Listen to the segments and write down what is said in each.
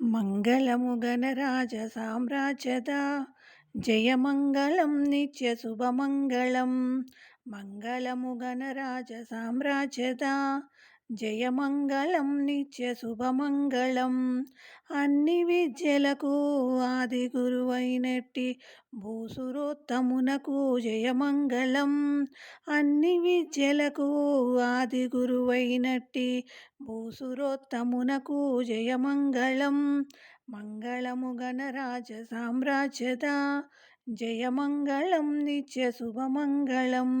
మంగళము గణరాజ సామ్రాజ్యద జయమంగళం నిత్య శుభమంగళం మంగళము గణరాజ సామ్రాజ్యద జయమంగళం నిత్య శుభమంగళం. అన్ని విద్యలకు ఆది గురువైనట్టి భూసురోత్తమునకు జయమంగళం. అన్ని విద్యలకు ఆది గురువైనట్టి భూసురోత్తమునకు జయమంగళం. మంగళము గణరాజ సామ్రాజ్యద జయమంగళం నిత్య శుభమంగళం.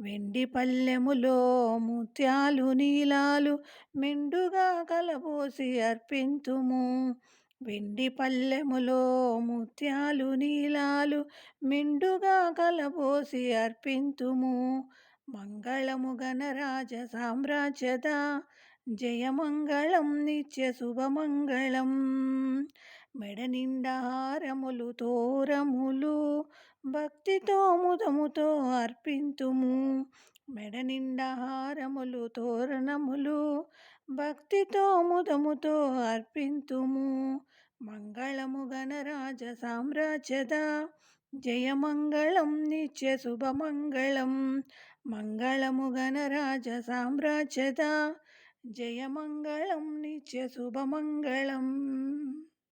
వెండి పల్లెములో ముత్యాలు నీలాలు మెండుగా కలబోసి అర్పింతుము. వెండి పల్లెములో ముత్యాలు నీలాలు మెండుగా కలబోసి అర్పింతుము. మంగళము గణరాజ సామ్రాజ్యద జయమంగళం నిత్య శుభమంగళం. మెడ నిండా హారములు తోరములు భక్తితో ముదముతో అర్పింతుము. మెడ నిండా హారములు తోరణములు భక్తితో ముదముతో అర్పింతుము. మంగళము గణరాజ సామ్రాజ్యద జయమంగళం నిత్య శుభమంగళం. మంగళము గణరాజ సామ్రాజ్యద जयमङ्गलं नित्यशुभमङ्गलम्